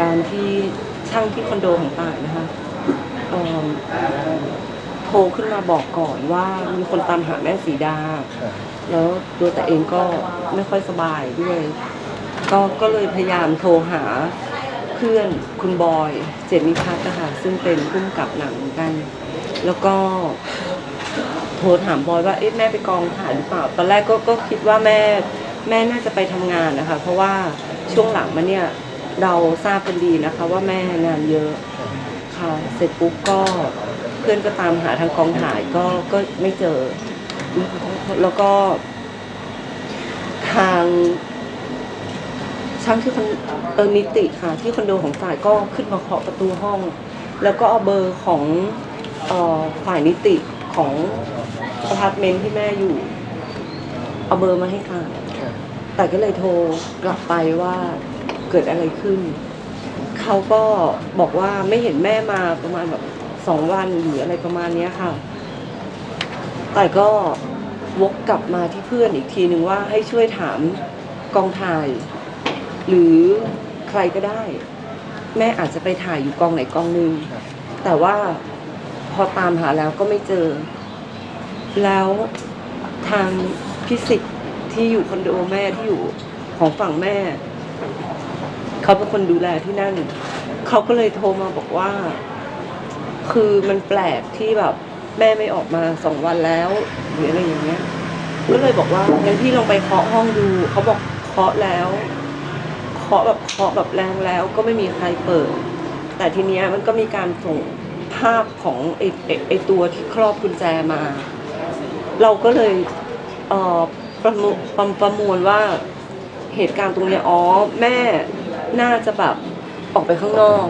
การที่ช่างที่คอนโดของต่ายนะคะเอิ่มโทรขึ้นมาบอกก่อนว่ามีคนตามหาแม่สีดา แล้วตัวแต่เองก็ไม่ค่อยสบายด้วย ก็ก็เลยพยายามโทรหาเพื่อนคุณบอย เจมิพัฒน์นะคะซึ่งเป็นผู้กำกับหนังเหมือนกัน แล้วก็ โทรถามบอยว่าเอ๊ะแม่ไปกองถ่ายหรือเปล่า ตอนแรกก็ก็คิดว่าแม่แม่น่าจะไปทำงานนะคะ เพราะว่าช่วงหลังมาเนี่ย เราทราบกันดีนะคะ ว่าแม่งานเยอะค่ะเสร็จปุ๊บก็เพื่อนก็ตามหาทางกองถ่ายก็ก็ไม่เจอ แล้วก็ ทางช่างที่คอนเออนิติค่ะ ที่คอนโดของฝ่ายก็ขึ้นมาเคาะประตูห้อง แล้วก็เอาเบอร์ของเอ่อฝ่ายนิติของอพาร์ตเมนต์ที่แม่อยู่ เอาเบอร์มาให้ค่ะแต่ก็เลยโทรกลับไปว่า เกิดอะไรขึ้น เขาก็บอกว่าไม่เห็นแม่มาประมาณแบบสองวันหรืออะไรประมาณเนี้ยค่ะ แต่ก็วกกลับมาที่เพื่อนอีกทีหนึ่งว่าให้ช่วยถามกองถ่าย หรือใครก็ได้ แม่อาจจะไปถ่ายอยู่กองไหนกองหนึ่งแต่ว่าพอตามหาแล้วก็ไม่เจอ แล้วทางพิสิทธิ์ที่อยู่คอนโดแม่ที่อยู่ของฝั่งแม่ เขาเป็นคนดูแลที่นั่น เขาก็เลยโทรมาบอกว่า คือมันแปลกที่แบบแม่ไม่ออกมาสองวันแล้วหรืออะไรอย่างเงี้ย ก็เลยบอกว่างั้นพี่ลองไปเคาะห้องดู เขาบอกเคาะแล้วเคาะแบบเคาะแบบแรงแล้ว ก็ไม่มีใครเปิด แต่ทีเนี้ยมันก็มีการส่งภาพของไอไอ้ไอตัวที่ครอบกุญแจมา เราก็เลยเอ่อประมวประประมวลว่าเหตุการณ์ตรงเนี้ยอ๋อแม่ น่าจะแบบออกไปข้างนอก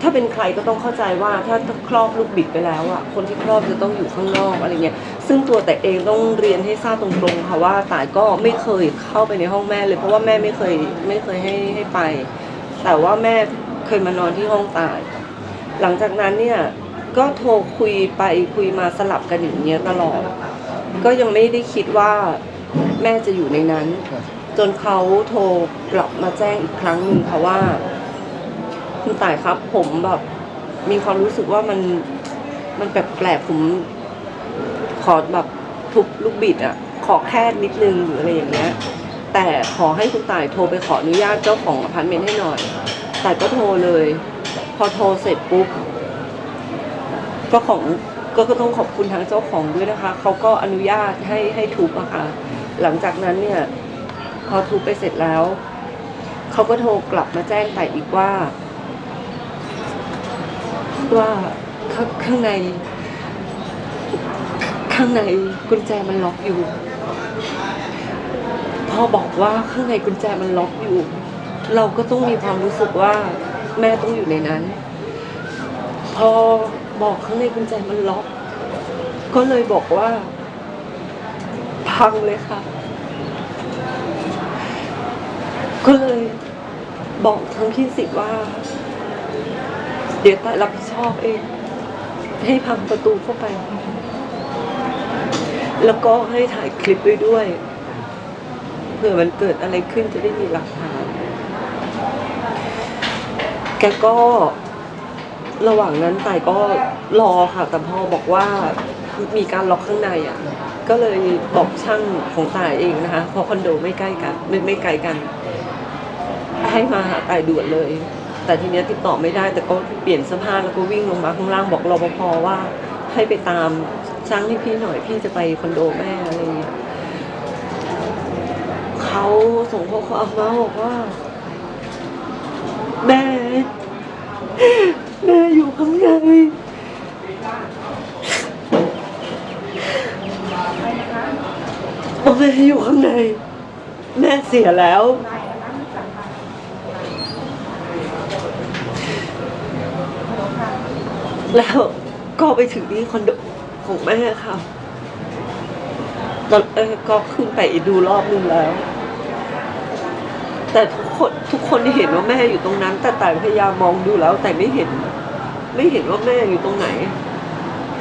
ถ้าเป็นใครก็ต้องเข้าใจว่าถ้าครอบลูกบิดไปแล้วอะคนที่ครอบจะต้องอยู่ข้างนอกอะไรเงี้ยซึ่งตัวแต่เองต้องเรียนให้ทราบตรงๆค่ะว่าต่ายก็ไม่เคยเข้าไปในห้องแม่เลย เพราะว่าแม่ไม่เคยไม่เคยให้ให้ไป แต่ว่าแม่เคยมานอนที่ห้องต่าย หลังจากนั้นเนี่ยก็โทรคุยไปคุยมาสลับกันอย่างเงี้ยตลอด ก็ยังไม่ได้คิดว่าแม่จะอยู่ในนั้น จนเขาโทรกลับมาแจ้งอีกครั้งหนึ่งค่ะว่า คุณต่ายครับ ผมแบบ มีความรู้สึกว่ามันมันแปลกๆผมขอแบบทุบลูกบิดอะ ขอแค่นิดนึงหรืออะไรอย่างเงี้ย แต่ขอให้คุณต่ายโทรไปขออนุญาตเจ้าของอพาร์ตเมนต์ให้หน่อยต่ายก็โทรเลย พอโทรเสร็จปุ๊บก็ของก็ก็ต้องขอบคุณทางเจ้าของด้วยนะคะ เขาก็อนุญาตให้ให้ทุบอะค่ะ หลังจากนั้นเนี่ย อทุบไปเสร็จแล้ว เขาก็โทรกลับมาแจ้งแต่อีกว่า ว่าข้างข้างใน ข้างในกุญแจมันล็อกอยู่ พอบอกว่าข้างในกุญแจมันล็อกอยู่ เราก็ต้องมีความรู้สึกว่าแม่ต้องอยู่ในนั้น พอบอกข้างในกุญแจมันล็อก ก็เลยบอกว่า พังเลยค่ะ ก็เลยบอกทางพี่สิทธิ์ว่า เดี๋ยวแต่รับผิดชอบเอง ให้พังประตูเข้าไป แล้วก็ให้ถ่ายคลิปไว้ด้วยเผื่อมันเกิดอะไรขึ้นจะได้มีหลักฐาน แกก็ระหว่างนั้นต่ายก็รอค่ะ แต่พอบอกว่ามีการล็อกข้างในอะ ก็เลยบอกช่างของต่ายเองนะคะ เพราะคอนโดไม่ใกล้กัน ไม่ไม่ไกลกัน ให้มาหาต่ายด่วนเลย แต่ทีเนี้ยติดต่อไม่ได้แต่ก็เปลี่ยนเสื้อผ้าแล้วก็วิ่งลงมาข้างล่างบอกรปภว่า ให้ไปตามช่างให้พี่หน่อยพี่จะไปคอนโดแม่อะไรอย่างเงี้ยเขาส่งข้อความมาบอกว่า แม่แม่อยู่ข้างในบอกแม่อยู่ข้างใน แม่เสียแล้ว แล้วก็ไปถึงที่คอนโดของแม่ค่ะตอนเออก็ขึ้นไปดูรอบนึงแล้ว แต่ทุกคนทุกคนเห็นว่าแม่อยู่ตรงนั้น แต่แต่พยายามมองดูแล้ว แต่ไม่เห็น ไม่เห็นว่าแม่อยู่ตรงไหน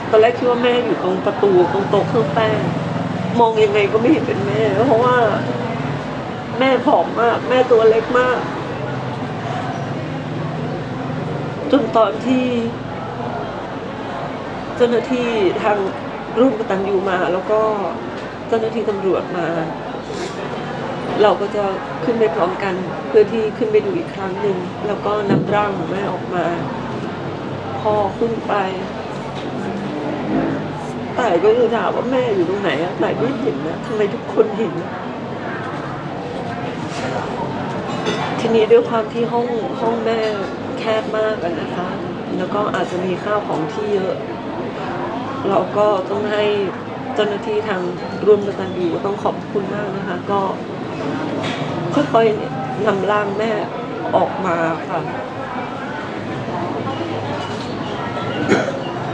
ตอนแรกคิดว่าแม่อยู่ตรงประตูตรงโต๊ะเครื่องแป้งมองยังไงก็ไม่เห็นเป็นแม่ เพราะว่า แม่ผอมมาก แม่ตัวเล็กมาก จนตอนที่ จ้าหน้าที่ทางร่วมกตันยูมา แล้วก็เจ้าหน้าที่ตำรวจมา เราก็จะขึ้นไปพร้อมกัน เพื่อที่ขึ้นไปดูอีกครั้งหนึ่งแล้วก็นำร่างของแม่ออกมาพอขึ้นไปแต่ก็คือถามว่าแม่อยู่ตรงไหนอะแต่ไม่เห็นนะทำไมทุกคนเห็น ทีนี้ด้วยความที่ห้องห้องแม่แคบมากอะนะคะ แล้วก็อาจจะมีข้าวของที่เยอะ เราก็ต้องให้เจ้าหน้าที่ทางร่วมกตันยูต้องขอบคุณมากนะคะ ก็ค่อยๆนำร่างแม่ออกมาค่ะ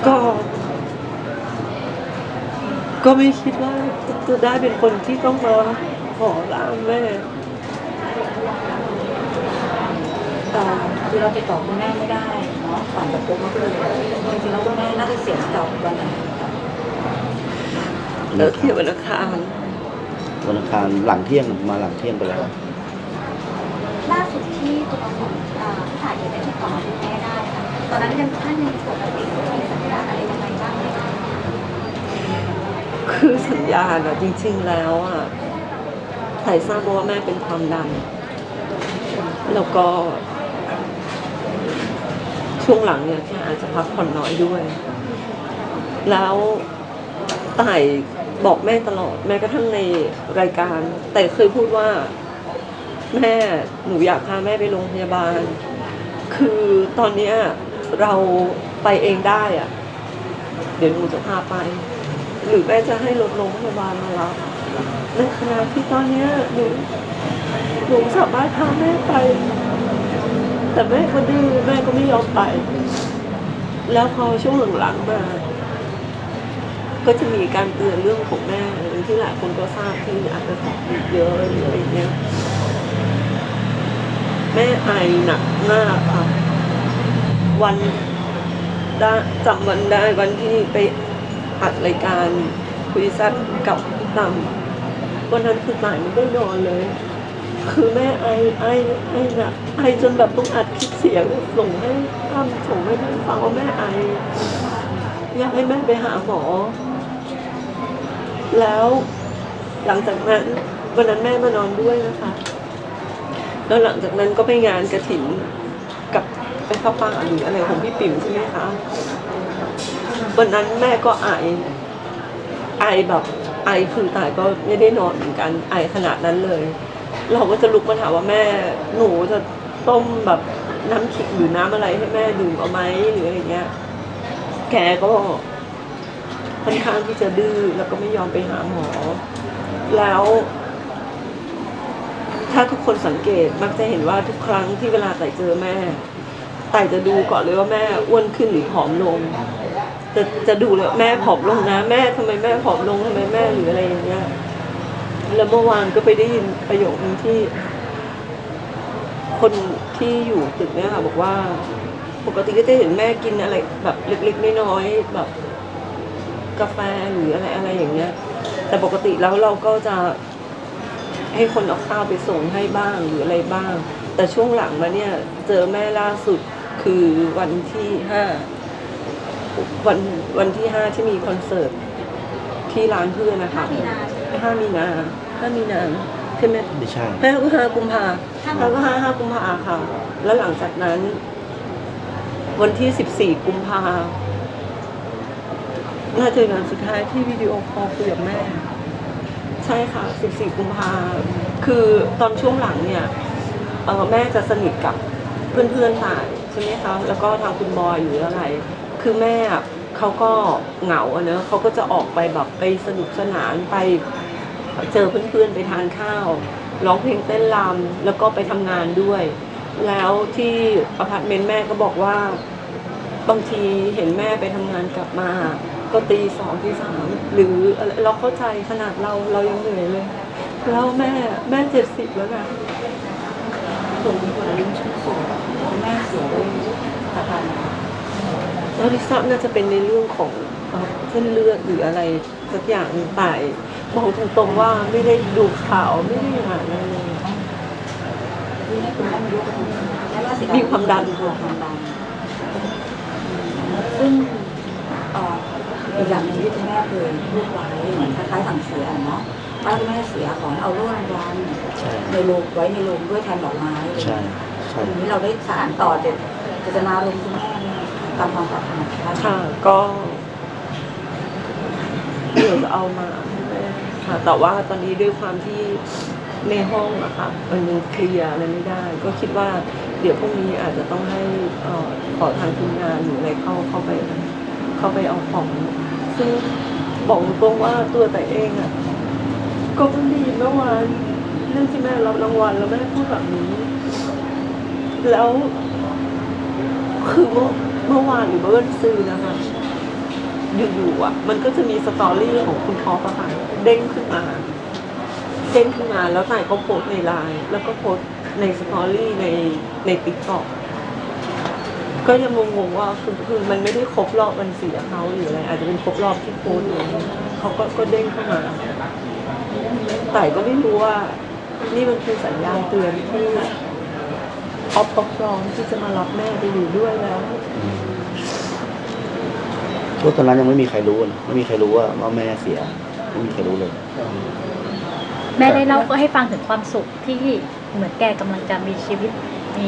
ก็ ก็ไม่คิดว่าจะได้เป็นคนที่ต้องมาขอร่างแม่ คือเราติดต่อคุณแม่ไม่ได้เนาะก่อนจะพบเมื่อคืนจริงๆแล้วคุณแม่น่าจะเสียชีวิตวันไหนคะแล้วเที่ยววันอังคารวันอังคารหลังเที่ยงมาหลังเที่ยงไปแล้วล่าสุดที่ตัวของเอ่อผู้ถ่ายเองได้ติดต่อคุณแม่ได้ค่ะตอนนั้นยังท่านยังปกติมีสัญญาณอะไรยังไงบ้างไหมคะคือสัญญาณอะจริง ๆแล้วอะไถ่ทราบมาว่าแม่เป็นความดันแล้วก็ ช่วงหลังเนี่ยแค่อาจจะพักผ่อนน้อยด้วย แล้วไต่บอกแม่ตลอด แม้กระทั่งในรายการ แต่เคยพูดว่า แม่หนูอยากพาแม่ไปโรงพยาบาล คือตอนนี้เราไปเองได้อะเดี๋ยวหนูจะพาไป หรือแม่จะให้รถโรงพยาบาลมารับในขณะที่ตอนนี้หนูหนูสามารถพาแม่ไป แต่แม่ก็ดื้อแม่ก็ไม่ยอมไป แล้วพอช่วงหลังๆมา ก็จะมีการเตือนเรื่องของแม่ที่หลายคนก็ทราบที่อาจจะสอบเยอะหรืออะไรเงี้ยแม่ไอหนักมากค่ะ วันไดจำวันได้วันที่ไปอัดรายการคุยแซ่บกับพี่ตั้มวันนั้นคือตายไม่ได้นอนเลย คือแม่ไอไอไอนักไอจนแบบต้องอัดคลิปเสียงส่งให้ตั้มส่งให้แม่ฟังว่าแม่ไออยากให้แม่ไปหาหมอ แล้วหลังจากนั้นวันนั้นแม่มานอนด้วยนะคะ แล้วหลังจากนั้นก็ไปงานกระถิ่นกับไปข้าป่าหรืออะไรของพี่ปิ่มใช่ไหมคะวันนั้นแม่ก็ไอไอแบบไอคือตายก็ไม่ได้นอนเหมือนกันไอขนาดนั้นเลย เราก็จะลุกมาถามว่าแม่หนูจะต้มแบบน้ำขิงหรือน้ำอะไรให้แม่ดื่มเอาไหมหรืออะไรเงี้ย แกก็ค่อนข้างที่จะดื้อแล้วก็ไม่ยอมไปหาหมอ แล้ว ถ้าทุกคนสังเกตมักจะเห็นว่าทุกครั้งที่เวลาไต่เจอแม่ไต่จะดูก่อนเลยว่าแม่อ้วนขึ้นหรือผอมลงจะจะดูเลยแม่ผอมลงนะ แม่ทำไมแม่ผอมลงทำไมแม่หรืออะไรอย่างเงี้ย แล้วเมื่อวานก็ไปได้ยินประโยคนึงที่ คนที่อยู่ตึกเนี่ยค่ะ บอกว่า ปกติก็จะเห็นแม่กินอะไร แบบเล็กๆน้อยๆแบบ กาแฟหรืออะไรอะไรอย่างเงี้ย แต่ปกติแล้วเราก็จะให้คนเอาข้าวไปส่งให้บ้างหรืออะไรบ้าง แต่ช่วงหลังมาเนี่ย เจอแม่ล่าสุดคือวันที่ห้าวันวันที่ห้าที่มีคอนเสิร์ตที่ร้านเพื่อนนะคะห้ามีนาใช่ไหมห้ามีนาห้ามีนาใช่ไหมไม่ใช่ห้าก็ห้ากุมภาห้าห้าก็ห้าห้ากุมภาค่ะ แล้วหลังจากนั้น วันที่สิบสี่กุมภาน่าจะเป็นวันสุดท้ายที่วิดีโอคอลคุยกับแม่ ใช่ค่ะ14กุมภาคือตอนช่วงหลังเนี่ยเออแม่จะสนิทกับเพื่อนๆถ่ายใช่ไหมคะแล้วก็ทางคุณบอยหรืออะไร คือแม่อะ เขาก็เหงาเนอะเขาก็จะออกไปแบบไปสนุกสนานไปเจอเพื่อนๆไปทานข้าวร้องเพลงเต้นรำแล้วก็ไปทำงานด้วย แล้วที่อพาร์ตเมนต์แม่ก็บอกว่า บางทีเห็นแม่ไปทำงานกลับมา ก็ตีสองตีสามหรืออะไรเราเข้าใจขนาดเราเรายังเหนื่อยเลย แล้วแม่แม่เจ็ดสิบแล้วนะส่วนที่คนอายุชั้นสูงแม่เสียด้วยอาการ เท่าที่ทราบน่าจะเป็นในเรื่องของเอ่อเส้นเลือดหรืออะไรสักอย่างหนึ่งแต่บอกตรงๆว่าไม่ได้ดูข่าวไม่ได้อ่านอะไรเลยที่ให้คุณแม่มารู้กันแม่ว่าเสียมีความดันมีความดัน ซึ่งเอ่ออีกอย่างหนึงที่คุณแม่เคยพูดไว้เหมือนคล้ายๆสั่งเสียเนาะถ้าคุณแม่เสียขอให้เอาโล่รางวัลใช่ในโรงไว้ในโรงด้วยแทนดอกไม้ใช่ใช่ทีนี้เราได้สารต่อเจตเจตนารมณ์คุณแม่เนี่ย ตามความปรารถนาของท่านค่ะก็เดี๋ยวจะเอามาให้แม่ค่ะ แต่ว่าตอนนี้ด้วยความที่ในห้องอะค่ะมันยังเคลียร์อะไรไม่ได้ ก็คิดว่าเดี๋ยวพรุ่งนี้อาจจะต้องให้เอ่อขอทางทีมงานหรืออะไรเข้าเข้าไป เข้าไปเอาของ ซึ่งบอกตรงว่าตัวแต่เองอะก็เพิ่งได้ยินเมื่อวานเรื่องที่แม่รับรางวัลแล้วแม่พูดแบบนี้ แล้วคือเมื่อ เมื่อวานหรือเมื่อวันซืนนะคะ อยู่ๆอะ มันก็จะมีสตอรี่ของคุณท็อปอะค่ะเด้งขึ้นมาเด้งขึ้นมาแล้วต่ายก็โพสในไลน์แล้วก็โพสในสตอรี่ในในติ๊กต็อกก็ยังงงๆว่าคือคือมันไม่ได้ครบรอบวันเสียเขาหรืออะไรอาจจะเป็นครบรอบที่โพสต์เลยเขาก็ก็เด้งเข้ามาแต่ก็ไม่รู้ว่า นี่มันคือสัญญาณเตือนที่ ออฟเขาพร้อมที่จะมารับแม่ไปอยู่ด้วยแล้วช่วงตอนนั้นยังไม่มีใครรู้นะไม่มีใครรู้ว่าว่าแม่เสีย ไม่มีใครรู้เลย แม่ได้เล่าก็ให้ฟังถึงความสุขที่เหมือนแกกำลังจะมีชีวิตมี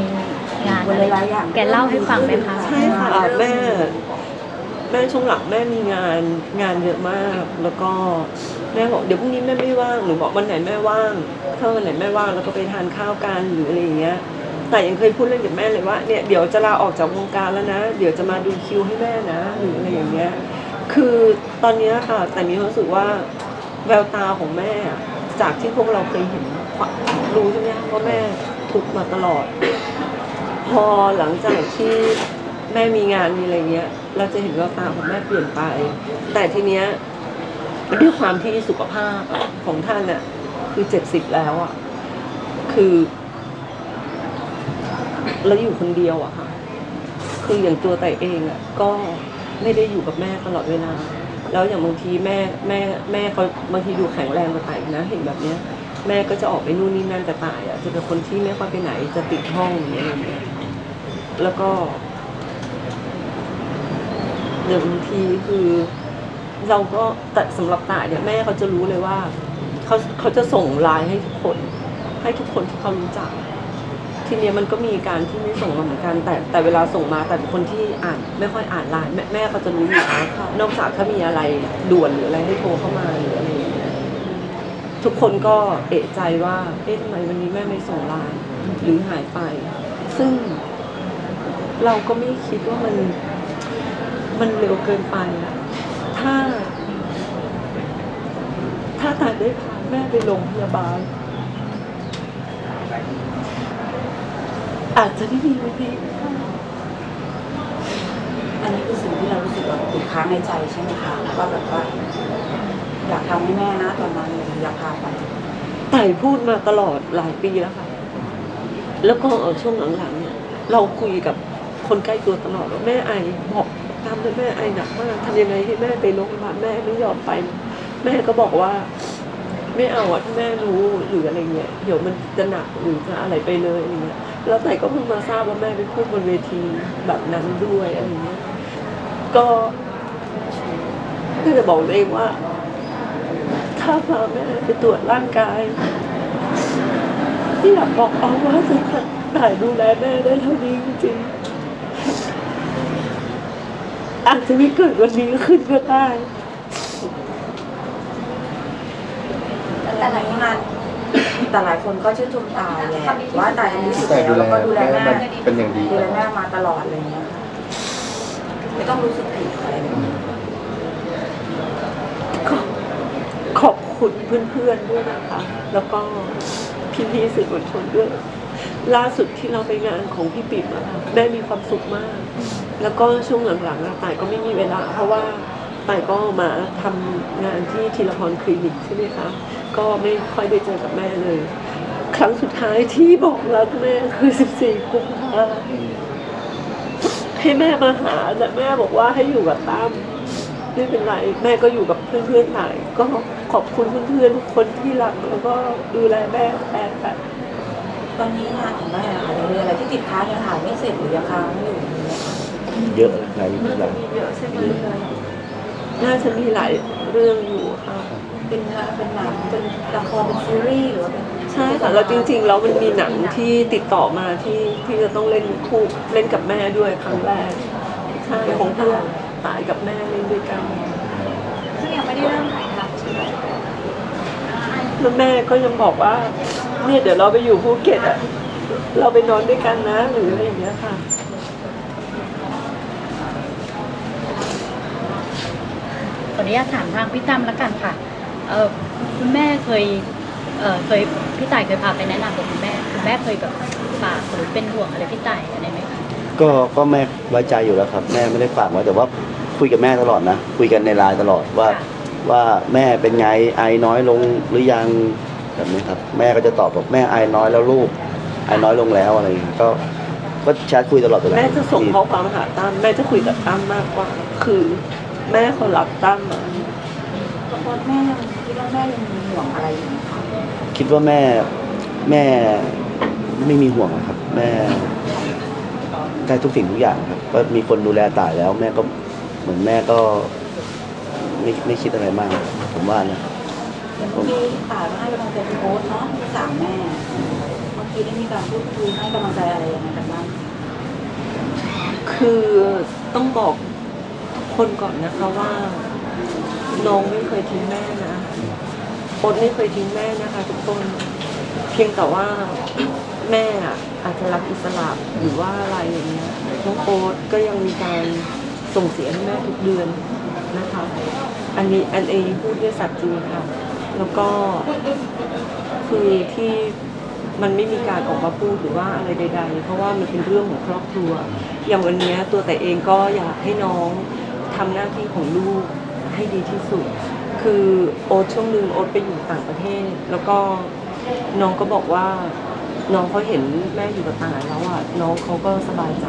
งานวันอะไรหลายๆอย่างแกเล่าให้ฟังไหมคะใช่ค่ะแม่ แม่ช่วงหลังแม่มีงานงานเยอะมาก แล้วก็แม่บอกเดี๋ยวพรุ่งนี้แม่ไม่ว่างหรือบอกวันไหนแม่ว่างถ้าวันไหนแม่ว่างแล้วก็ไปทานข้าวกันหรืออะไรอย่างเงี้ย แต่ยังเคยพูดเล่นกับแม่เลยว่าเนี่ยเดี๋ยวจะลาออกจากวงการแล้วนะ เดี๋ยวจะมาดูคิวให้แม่นะหรืออะไรอย่างเงี้ย คือตอนเนี้ยค่ะ แต่มีความรู้สึกว่าแววตาของแม่อะจากที่พวกเราเคยเห็นรู้ใช่ไหมว่าแม่ทุกมาตลอด พอหลังจากที่แม่มีงานมีอะไรเงี้ย เราจะเห็นแววตาของแม่เปลี่ยนไป แต่ทีเนี้ยด้วยความที่สุขภาพของท่านน่ะคือเจ็ดสิบแล้วอะคือ แล้วอยู่คนเดียวอะค่ะ คืออย่างตัวแต่เองอะก็ไม่ได้อยู่กับแม่ตลอดเวลา แล้วอย่างบางทีแม่แม่แม่เขาบางทีดูแข็งแรงกว่าต่ายนะ เห็นแบบเนี้ย แม่ก็จะออกไปนู่นนี่นั่นแต่ต่ายอะจะเป็นคนที่ไม่ค่อยไปไหนจะติดห้องอย่างเงี้ยอะไรเงี้ยแล้วก็เดี๋ยวบางทีคือ เราก็แต่สำหรับต่ายเนี่ยแม่เขาจะรู้เลยว่าเขาเขาจะส่งไลน์ให้ทุกคน ให้ทุกคนที่เขารู้จัก ทีเนี้ยมันก็มีการที่ไม่ส่งมาเหมือนกัน แต่แต่เวลาส่งมาแต่เป็นคนที่อ่านไม่ค่อยอ่านไลน์แม่แม่เขาจะรู้อยู่แล้วนอกจากถ้ามีอะไรด่วนหรืออะไรให้โทรเข้ามาหรืออะไรอย่างเงี้ยทุกคนก็เอะใจว่าเอ๊ะทำไมวันนี้แม่ไม่ส่งไลน์หรือหายไป ซึ่ง เราก็ไม่คิดว่ามัน มันเร็วเกินไปอะถ้า ถ้าตายได้พาแม่ไปโรงพยาบาล อาจจะได้มีวันนี้อันนี้คือสิ่งที่เรารู้สึกแบบติดค้างในใจใช่ไหมคะว่าแบบว่า อยากทำให้แม่นะตอนนั้นอยากพาไปไต่พูดมาตลอดหลายปีแล้วค่ะ แล้วก็เออช่วงหลังๆเนี่ย เราคุยกับคนใกล้ตัวตลอดว่าแม่ไอบอกตามเลยแม่ไอหนักมากทำยังไงให้แม่ไปโรงพยาบาลแม่ไม่ยอมไป แม่ก็บอกว่า ไม่เอาอะถ้าแม่รู้หรืออะไรเงี้ยเดี๋ยวมันจะหนักหรือจะอะไรไปเลยอะไรเงี้ย แล้วแต่ก็เพิ่งมาทราบว่าแม่ไปพูดบนเวทีแบบนั้นด้วยอะไรเงี้ยก็ก็จะบอกตัวเองว่า ถ้าพาแม่ไปตรวจร่างกายที่อยากบอกเอาว่าจะถ่ายดูแลแม่ได้เท่านี้จริงๆอาจจะไม่เกิดวันนี้ขึ้นก็ได้แต่หลายงาน แต่หลายคนก็ชื่นชมตายแหละว่าตายทำดีที่สุดแต่แล้วดูแลแล้วก็ดูแลแม่แม่มันเป็นอย่างดีดูแลแม่มาตลอดอะไรอย่างเงี้ยค่ะไม่ต้องรู้สึกผิดอะไรแบบนี้ก็ขอบคุณเพื่อนๆด้วยนะคะ แล้วก็พี่ๆสื่อมวลชนด้วย ล่าสุดที่เราไปงานของพี่ปิ่มอะค่ะแม่มีความสุขมาก แล้วก็ช่วงหลังๆอะต่ายก็ไม่มีเวลา เพราะว่า ต่ายก็มาทำงานที่ทีละพรคลินิกใช่ไหมคะ ก็ไม่ค่อยได้เจอกับแม่เลย ครั้งสุดท้ายที่บอกรักแม่คือ 14กุมภาให้แม่มาหาแต่แม่บอกว่าให้อยู่กับตั้มไม่เป็นไรแม่ก็อยู่กับเพื่อนๆหลายก็ขอบคุณเพื่อนๆทุกคนที่รักแล้วก็ดูแลแม่แทนแบบตอนนี้งานของแม่ค่ะยังมีอะไรที่ติดค้างยังถ่ายไม่เสร็จหรือยังค้างอยู่มีไหมคะเยอะหลายเรื่องมีเยอะใช่ไหม น่าจะมีหลายเรื่องอยู่ค่ะเป็นละเป็นหนังเป็นละครเป็นซีรีส์หรือว่าเป็นใช่ค่ะแล้วจริงๆแล้วมันมีหนังที่ติดต่อมาที่ที่จะต้องเล่นคู่เล่นกับแม่ด้วยครั้งแรกใช่ของเพื่อนตายกับแม่เล่นด้วยกันซึ่งยังไม่ได้เริ่มถ่ายทำใช่ไหมแล้วแม่ก็ยังบอกว่าเนี่ยเดี๋ยวเราไปอยู่ภูเก็ตอะเราไปนอนด้วยกันนะหรืออะไรอย่างเงี้ยค่ะ ออนุญาตถามทางพี่ตั้มแล้วกันค่ะเออคุณแม่เคยเออเคยพี่ต่ายเคยพาไปแนะนำกับคุณแม่คุณแม่เคยแบบฝากหรือเป็นห่วงอะไรพี่ต่ายอะไรไหมคะก็ก็แม่ไว้ใจอยู่แล้วครับ แม่ไม่ได้ฝากไว้แต่ว่าคุยกับแม่ตลอดนะ คุยกันในไลน์ตลอดว่าค่ะว่าแม่เป็นไงไอน้อยลงหรือยังแบบนี้ครับ แม่ก็จะตอบบอกแม่ไอน้อยแล้วลูกไอน้อยลงแล้วอะไรอย่างเงี้ยก็ก็แชทคุยตลอดเวลาแม่จะส่งข้อความหาตั้มแม่จะคุยกับตั้มมากกว่า คือ แม่เขารักตั้มอะละครแม่ยังคิดว่าแม่ยังมีห่วงอะไรอยู่ไหมคะคิดว่าแม่แม่ไม่มีห่วงอะครับ แม่ได้ทุกสิ่งทุกอย่างครับก็มีคนดูแลตายแล้ว แม่ก็เหมือนแม่ก็ไม่ไม่คิดอะไรมาก ผมว่านะ อย่างเมื่อกี้ตายมาให้กำลังใจคุณโอ๊ตเนาะที่สามแม่เมื่อกี้ได้มีการพูดคุยให้กำลังใจอะไรยังไงกันบ้าง คือต้องบอกทุก คนก่อนนะคะว่าน้องไม่เคยทิ้งแม่นะโอ๊ตไม่เคยทิ้งแม่นะคะทุกคน เพียงแต่ว่าแม่อะอาจจะรักอิสระหรือว่าอะไรอย่างเงี้ยน้องโอ๊ตก็ยังมีการส่งเสียให้แม่ทุกเดือนนะคะ อันนี้อันเองพูดด้วยสัตย์จริงค่ะ แล้วก็คือที่มันไม่มีการออกมาพูดหรือว่าอะไรใด ๆ เพราะว่ามันเป็นเรื่องของครอบครัว อย่างวันนี้ตัวแต่เองก็อยากให้น้อง ทำหน้าที่ของลูกให้ดีที่สุด คือโอ๊ตช่วงหนึ่งโอ๊ตไปอยู่ต่างประเทศ แล้วก็น้องก็บอกว่า น้องเขาเห็นแม่อยู่กับตายแล้วอะน้องเขาก็สบายใจ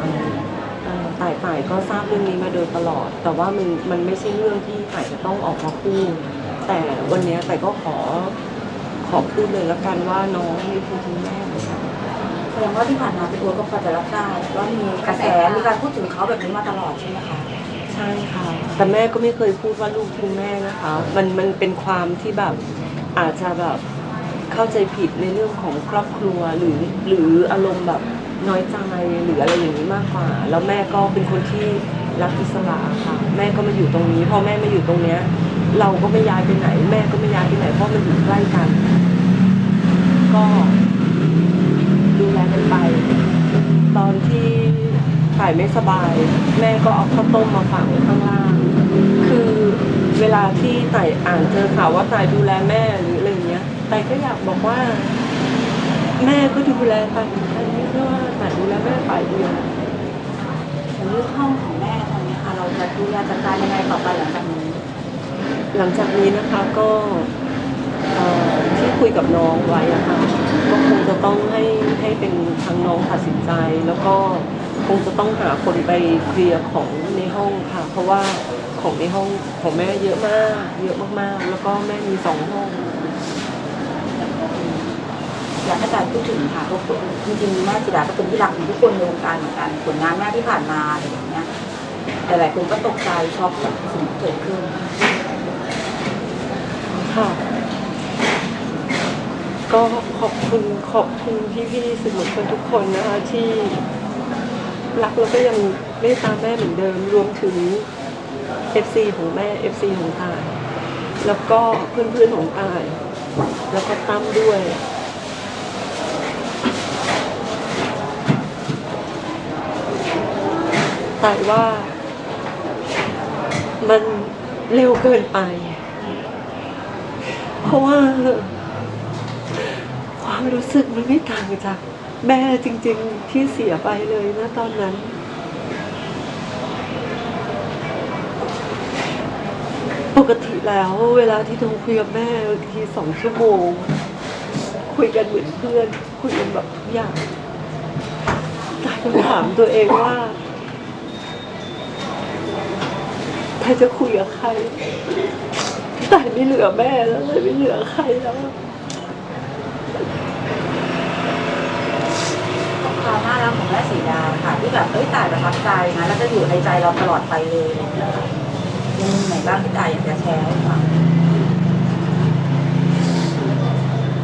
ต่ายต่ายก็ทราบเรื่องนี้มาโดยตลอด แต่ว่ามันมันไม่ใช่เรื่องที่ต่ายจะต้องออกมาพูดแต่วันนี้ยต่ายก็ขอขอพูดเลยละกันว่าน้องไม่พูดทิ้งแม่เหมือนกันแสดงว่าที่ผ่านมาพี่อ๊ตก็พอจะรับได้ว่ามีกระแสมีการพูดถึงเขาแบบนี้มาตลอดใช่ไหมคะ ใช่ค่ะ แต่แม่ก็ไม่เคยพูดว่าลูกทิ้งแม่นะคะ มันมันเป็นความที่แบบอาจจะแบบเข้าใจผิดในเรื่องของครอบครัวหรือหรืออารมณ์แบบน้อยใจหรืออะไรอย่างนี้มากกว่า แล้วแม่ก็เป็นคนที่รักอิสระค่ะ แม่ก็มาอยู่ตรงนี้พอแม่มาอยู่ตรงเนี้ย เราก็ไม่ย้ายไปไหน แม่ก็ไม่ย้ายไปไหนเพราะมันอยู่ใกล้กัน ก็ดูแลกันไป ตอนที่ ฝ่ายไม่สบาย แม่ก็เอาข้าวต้มมาฝากไว้ข้างล่าง คือเวลาที่ไต่อ่านเจอข่าวว่าไต่ดูแลแม่หรืออะไรเงี้ยไต่ก็อยากบอกว่า แม่ก็ดูแลไต่เหมือนกันไม่ใช่ว่าไต่ดูแลแม่ฝ่ายเดียวเรื่องห้องของแม่ตอนนี้ค่ะเราจะดูแลจัดการยังไงต่อไปหลังจากนี้ หลังจากนี้นะคะก็ที่คุยกับน้องไว้อะค่ะก็คงจะต้องให้ให้เป็นทางน้องตัดสินใจแล้วก็ คงจะต้องหาคนไปเคลียร์ของในห้องค่ะ เพราะว่าของในห้องของแม่เยอะมาก เยอะมากๆ แล้วก็แม่มีสองห้อง อยากให้การพูดถึงค่ะเพราะจริงๆแม่จิดาก็เป็นที่รักของทุกคนในวงการเหมือนกันผลงานแม่ที่ผ่านมาอะไรอย่างเงี้ยแต่หลายคนก็ตกใจช็อกกับสิ่งที่เกิดขึ้นค่ะก็ขอบคุณขอบคุณพี่ๆสื่อมวลชนทุกคนนะคะที่ รักแล้วก็ยังเมตตามแม่เหมือนเดิมรวมถึง FC ของแม่ FC ของตาย แล้วก็เพื่อนๆของตาย แล้วก็ตั้มด้วยตายว่า มันเร็วเกินไป เพราะว่า ความรู้สึกมันไม่ต่างจาก แม่จริง ๆ ที่เสียไปเลยนะตอนนั้น ปกติแล้วเวลาที่โทรคุยกับแม่บางทีสองชั่วโมง คุยกันเหมือนเพื่อน คุยกันแบบทุกอย่างแตายก็ถามตัวเองว่าายจะคุยกับใครแตายไม่เหลือแม่แล้วเลยไม่เหลือใครแล้ว ความของแม่สีดาค่ะที่แบบเอ้ยตายประทับใจนะแล้วจะอยู่ในใจเราตลอดไปเลยอะไรอย่างเงี้ยค่ะมีมุมไหนบ้างที่ตายอยากจะแชร์ให้ฟัง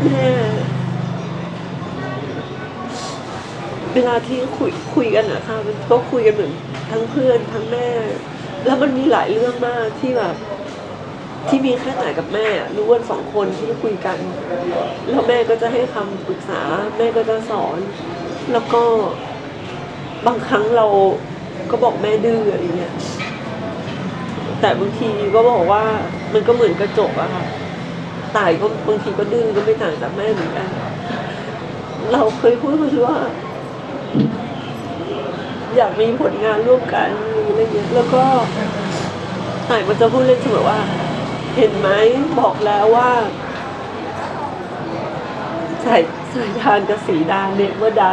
แม่เวลาที่คุยคุยกันนะค่ะมันก็คุยกันเหมือนทั้งเพื่อนทั้งแม่ แล้วมันมีหลายเรื่องมากที่แบบ ที่มีแค่ไหนกับแม่อะรู้กันสองคนที่คุยกัน แล้วแม่ก็จะให้คำปรึกษา แม่ก็จะสอน แล้วก็บางครั้งเราก็บอกแม่ดื้ออะไรเงี้ย แต่บางทีก็บอกว่ามันก็เหมือนกระจกอะค่ะตายก็บางทีก็ดื้อก็ไม่ต่างจากแม่เหมือนกัน เราเคยพูดกันว่า อยากมีผลงานร่วมกันอะไรเงี้ย แล้วก็ตายมันจะพูดเล่นเสมอว่า เห็นไหมบอกแล้วว่า ใส่ใส่ทานกับสีดาเนี่ยเมื่อใด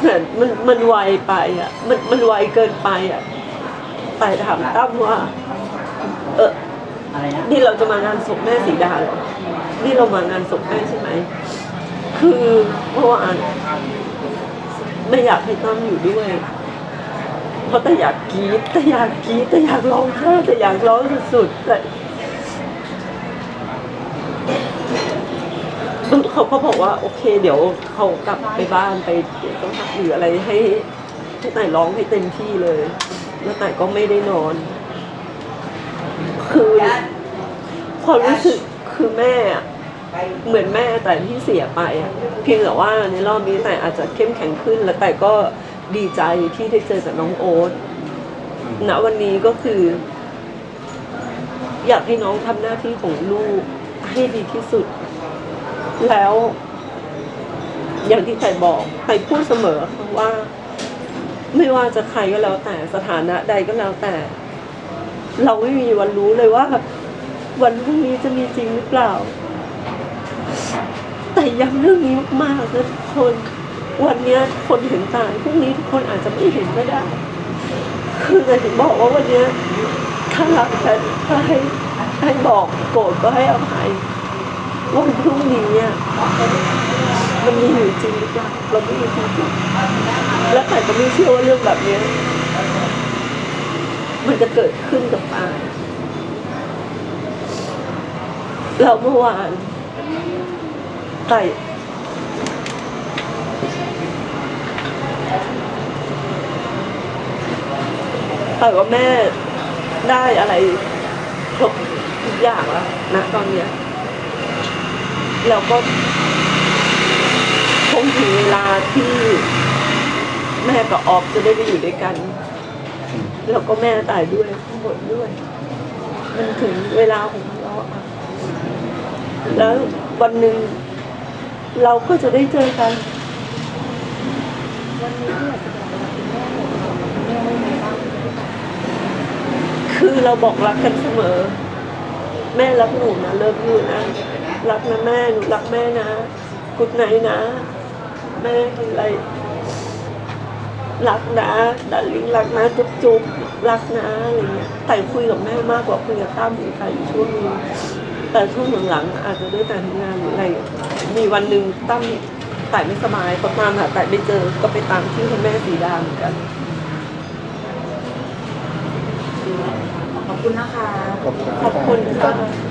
เหมือนมันมันไวไปอะ มันมันไวเกินไปอะแต่ถามตั้มว่า เออนี่เราจะมางานศพแม่สีดาเหรอนี่เรามางานศพแม่ใช่ไหม คือเมื่อวานไม่อยากให้ตั้มอยู่ด้วย เพราะแต่อยากกรีดแต่อยากกรีดแต่อยากร้องไห้แต่อยากร้องสุดๆแต่ เขาก็บอกว่าโอเค เดี๋ยวเขากลับไปบ้านไปเดี๋ยวต้องพักหรืออะไรให้ให้แต่ายร้องให้เต็มที่เลยแล้วแต่ายก็ไม่ได้นอน คือความรู้สึกคือแม่อะเหมือนแม่แต่ที่เสียไปอะเพียงแต่ว่าในรอบนี้แต่อาจจะเข้มแข็งขึ้น แล้วแต่ก็ดีใจที่ได้เจอกับน้องโอ๊ตณวันนี้ก็คือ อยากให้น้องทำหน้าที่ของลูกให้ดีที่สุด แล้ว อย่างที่ไต่บอกไต่พูดเสมอว่า ไม่ว่าจะใครก็แล้วแต่สถานะใดก็แล้วแต่ เราไม่มีวันรู้เลยว่า วันพรุ่งนี้จะมีจริงหรือเปล่า แต่ย้ำเรื่องนี้มากๆนะทุกคน วันนี้คนเห็นตายพรุ่งนี้ทุกคนอาจจะไม่เห็นก็ได้ คือแต่ถึงบอกว่าวันนี้ถ้ารักกันถ้ให้ให้บอกโกรธก็ให้อภัย วันพรุ่งนี้อะมันมีอยู่จริงหรือเปล่าเราไม่มีจริงๆและแต่ก็ไม่เชื่อว่าเรื่องแบบเนี้ยมันจะเกิดขึ้นกับปายแล้วเมื่อวานไต่แต่ว่าแม่ได้อะไรครบทุกอย่างแล้วนะตอนเนี้ย แล้วก็คงถึงเวลาที่แม่กับออฟจะได้ไปอยู่ด้วยกัน แล้วก็แม่ตายด้วยทั้งหมดด้วย มันถึงเวลาของเราอะแล้ววันหนึ่งเราก็จะได้เจอกัน วันนี้ที่อยากจะบอกกับคุณแม่หมดของคุณแม่ว่ายังไงบ้างคือเราบอกรักกันเสมอ แม่รักหนูนะเลิฟยูนะ รักนะแม่หนูรักแม่นะกุดไหนนะ แม่เป็นไรรักนะดัลลิงรักนะจุ๊บจุ๊บรักนะอะไรเงี้ยแต่คุยกับแม่มากกว่าคุยกับตั้มอีกค่ะอยู่ช่วงนึงแต่ช่วงหลังๆอาจจะด้วยการทำงานหรืออะไรมีวันหนึ่งตั้มแต่ไม่สบายก็ตามหาแต่ไม่เจอก็ไปตามที่คุณแม่สีดาเหมือนกันขอบคุณนะคะขอบคุณขอบคุณค่ะ